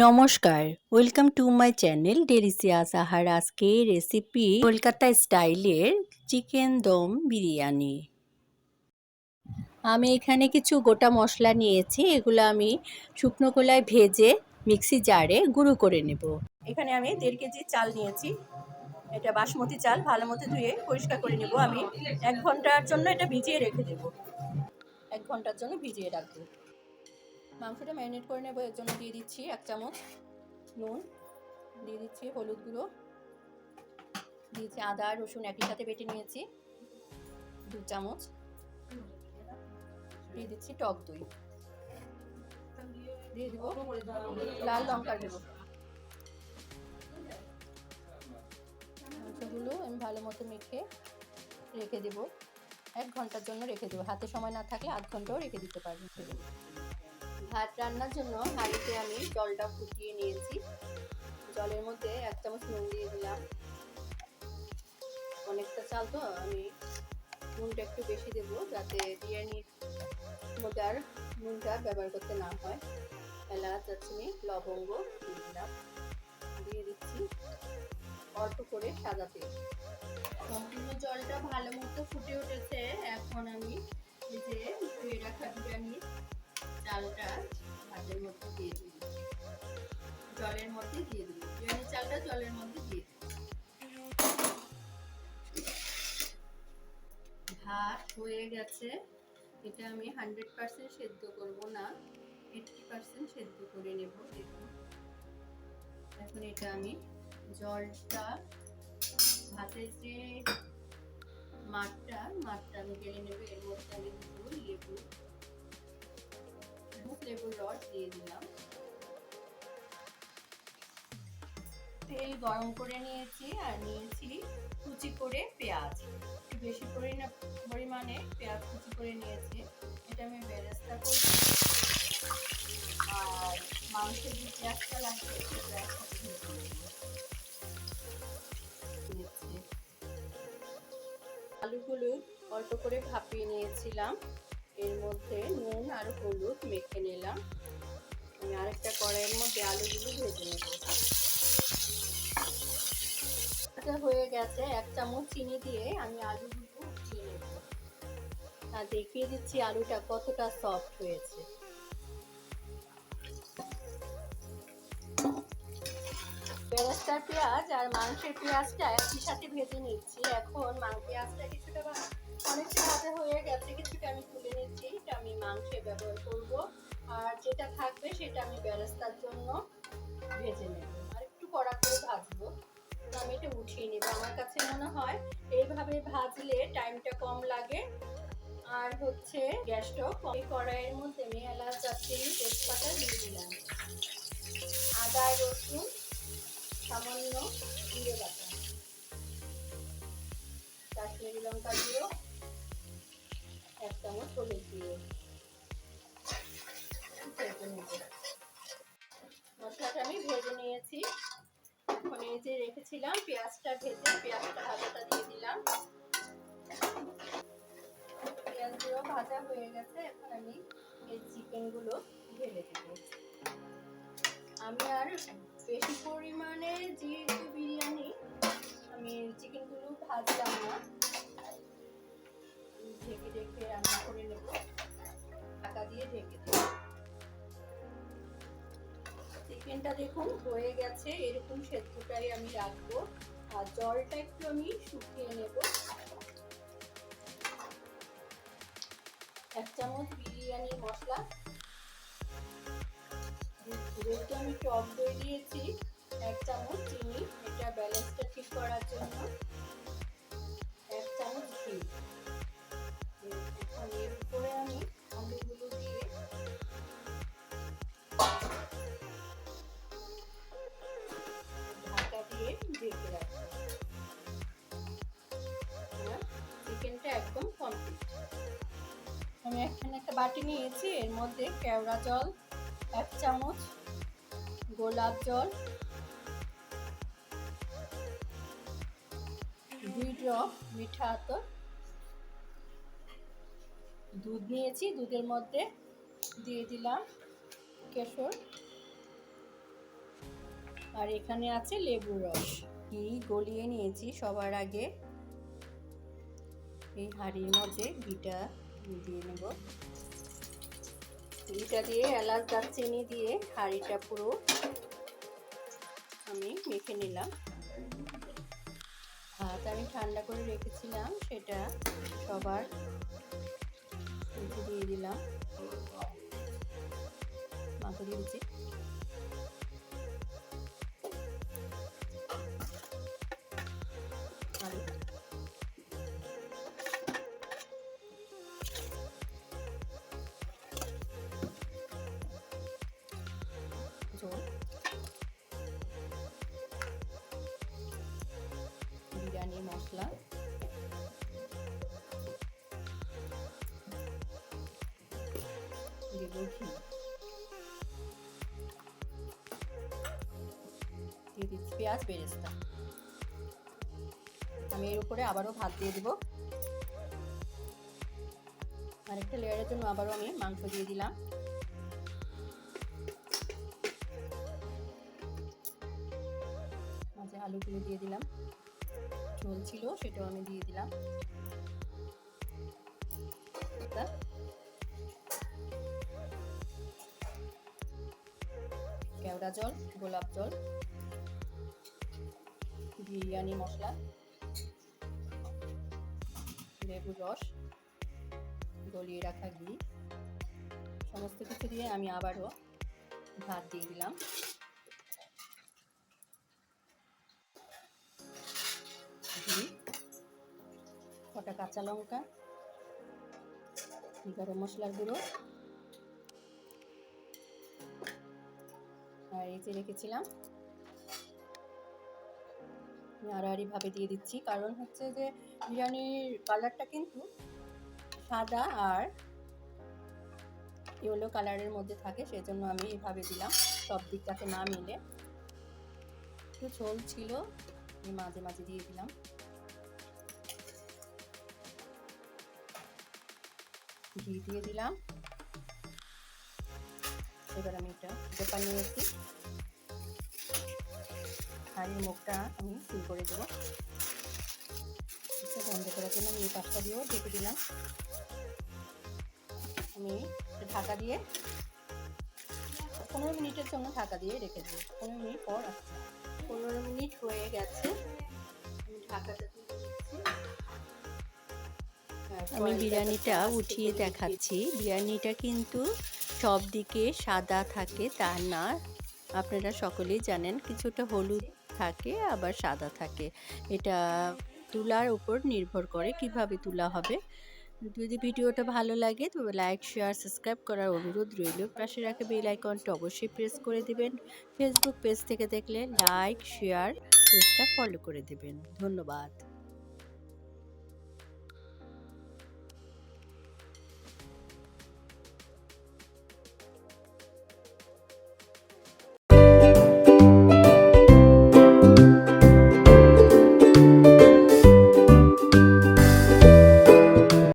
নমস্কার welcome to my channel delicious আহার আজকে রেসিপি কলকাতা স্টাইলের চিকেন দম বিরিয়ানি আমি এখানে কিছু গোটা মশলা নিয়েছি, এগুলো আমি শুকনো কলায় ভেজে মিক্সি জারে গুঁড়ো করে নেব। এখানে আমি দেড় কেজি চাল নিয়েছি, এটা বাসমতি চাল, ভালো মতো ধুয়ে পরিষ্কার করে নেব আমি। এক ঘণ্টার জন্য এটা ভিজিয়ে রেখে দেব। এক ঘণ্টার জন্য ভিজিয়ে রাখব। মাংসটা ম্যারিনেট করে নেব, এর জন্য দিয়ে দিচ্ছি এক চামচ নুন, দিয়ে দিচ্ছি হলুদ গুঁড়ো দিয়েছি আদা, রসুন একই সাথে বেটে নিয়েছি, দু চামচ, দিয়ে দিচ্ছি টক দই। দিয়ে দেবো লাল লঙ্কা দেবো মাংসগুলো আমি ভালো মতো মেখে রেখে দেবো, এক ঘণ্টার জন্য রেখে দেবো। হাতে সময় না থাকলে আধ ঘন্টাও রেখে দিতে পারব। ভাত রান্নার জন্য হাঁড়িতে আমি জলটা ফুটিয়ে নিয়েছি। জলের মধ্যে এক চামচ নুন দিয়ে দিলাম। অনেকটা চাল তো, আমি নুনটা একটু বেশি দেবো যাতে বিরিয়ানির মধ্যে আর নুনটা ব্যবহার করতে না হয়। এলাচ দারচিনি লবঙ্গ দিয়ে দিলাম। দিয়ে দিচ্ছি অল্প করে সাদা তেল। সম্পূর্ণ জলটা ভালো মতো ফুটে উঠেছে। এখন আমি যে ধুয়ে রাখা বিরিয়ানির চালটা ভাতের মধ্যে দিয়ে দিই জলের মধ্যে দিয়ে দিই বিরিয়ানি চালটা জলের মধ্যে দিয়ে দিই ভাত হয়ে গেছে। এটা আমি হান্ড্রেড পার্সেন্ট সেদ্ধ করব না। এইটটি পার্সেন্ট সেদ্ধ করে নেব। দেখুন। এখন এটা আমি জলটা, ভাতের যে মাঠটা মাঠটা আমি গেলে নেব। এর মধ্যে আমি দেবো লেবু লেবুর রস দিয়ে দিলাম। তেল গরম করে নিয়েছি আর নিয়েছি কুচি করে পেঁয়াজ। একটু বেশি পরিমাণে পেঁয়াজ কুচি করে নিয়েছি। এটা আমি বেরেস্তা করব আর মাংসের যে পেঁয়াজটা লাগবে সেটা আলুগুলো অল্প করে ভাপিয়ে নিয়েছিলাম। এর মধ্যে নুন আর হলুদ মেখে নিলাম। আমি আরেকটা কড়াইয়ের মধ্যে আলুগুলো ভেজে নেব। হয়ে গেছে, এক চামচ চিনি দিয়ে আমি আলুগুলো উঠিয়ে নেব। আর দেখিয়ে দিচ্ছি আলুটা কতটা সফট হয়েছে। বেরেস্তার পেঁয়াজ আর মাংসের পেঁয়াজটা একই সাথে ভেজে নিচ্ছি। এখন মাংস পেঁয়াজটা কিছুটা অনেকটা ভাজা হয়ে গেছে কিছুটা মাংসে ব্যবহার করব। আর যেটা থাকবে সেটা আমি বেরেস্তার জন্য ভেজে নেব। আর একটু কড়া করে ভাজবো। আমি এটা উঠিয়ে নেব। আমার কাছে মনে হয় এইভাবে ভাজলে টাইমটা কম লাগে। আর হচ্ছে গ্যাসটাও কম। কড়াইয়ের মধ্যে আমি এলাচ দারচিনি, তেজপাতা দিয়ে দিলাম। আদা, রসুন, সামান্য জিরে বাটা। কাশ্মীরি লঙ্কা দিয়েও এক চামচ হলুদ দিয়ে। চিকেনগুলো ঢেলে দেব। আমি আর বেশি পরিমাণে যেহেতু বিরিয়ানি, আমি চিকেনগুলো ভাজলাম না। ঢেকে ঢেকে রান্না করে নেব। ঢাকা দিয়ে ঢেকে দেব। চিকেনটা দেখুন হয়ে গেছে, এরকম সেদ্ধটাই আমি রাখব। আর জলটা একটু আমি শুকিয়ে নেব। এক চামচ বিরিয়ানি মশলা যেহেতু আমি টক দই দিয়েছি, এক চামচ চিনি, এটা ব্যালেন্সটা ঠিক করার জন্য। এক চামচ ঘি। এখন এর উপরে আমি আলুগুলো দিয়ে ঢাকা দিয়ে ঢেকে চিকেনটা একদম কমপ্লিট আমি এখানে একটা বাটি নিয়েছি, এর মধ্যে কেওড়া জল এক চামচ গোলাপ জল, দুই ড্রপ মিঠা আতর, দুধ নিয়েছি, দুধের মধ্যে দিয়ে দিলাম কেশর। আর এখানে আছে লেবুর রস। ঘি গলিয়ে নিয়েছি সবার আগে। এই হাঁড়ির মধ্যে ঘিটা দিয়ে নেব। ঘিটা দিয়ে, এলাচ দারচিনি দিয়ে হাঁড়িটা পুরো আমি মেখে নিলাম। ভাত আমি ঠান্ডা করে রেখেছিলাম, সেটা সবার দিয়ে দিলাম। মাথুরি উচিত দেবো ঘি দিয়ে দিচ্ছি পেঁয়াজ বেরেস্তা। আমি এর উপরে আবারও ভাত দিয়ে দিব। আরেকটা লেয়ারের জন্য আবারও আমি মাংস দিয়ে দিলাম। মাঝে আলুগুলো দিয়ে দিলাম। ঝোল ছিল, সেটাও আমি দিয়ে দিলাম। কেওড়া জল, গোলাপ জল, বিরিয়ানি মশলা লেবুর রস, গলিয়ে রাখা ঘি, সমস্ত কিছু দিয়ে আমি আবারও ভাত দিয়ে দিলাম। ঘি, কটা কাঁচা লঙ্কা, গরম মশলার গুঁড়ো আর রেখেছিলাম। নাড়াড়ি ভাবে দিয়ে দিচ্ছি। কারণ হচ্ছে যে, বিরিয়ানির কালারটা কিন্তু সাদা আর ইয়েলো কালারের মধ্যে থাকে, সেজন্য আমি এভাবে দিলাম। সব দিকটাকে না মিলে। একটু ঝোল ছিল মাঝে মাঝে দিয়ে দিলাম। ঘি দিয়ে দিলাম। এবার আমি এটা নিয়েছি হাঁড়ির মুখটা আমি সিল করে দেবো। বন্ধ করার জন্য আমি এই পাশটা দিয়েও ঢেকে দিলাম। আমি ঢাকা দিয়ে পনেরো মিনিটের জন্য ঢাকা দিয়ে রেখে দেবো। পনেরো মিনিট পর আসছে। পনেরো মিনিট হয়ে গেছে। ঢাকাটা আমি বিরিয়ানিটা উঠিয়ে দেখাচ্ছি। বিরিয়ানিটা কিন্তু সব দিকে সাদা থাকে, তা না। আপনারা সকলেই জানেন কিছুটা হলুদ থাকে, আবার সাদা থাকে। এটা তুলার উপর নির্ভর করে কীভাবে তোলা হবে। যদি ভিডিওটা ভালো লাগে, তবে লাইক শেয়ার সাবস্ক্রাইব করার অনুরোধ রইল। পাশে রাখা বেল আইকনটা অবশ্যই প্রেস করে দেবেন। ফেসবুক পেজ থেকে দেখলে লাইক শেয়ার পেজটা ফলো করে দেবেন। ধন্যবাদ।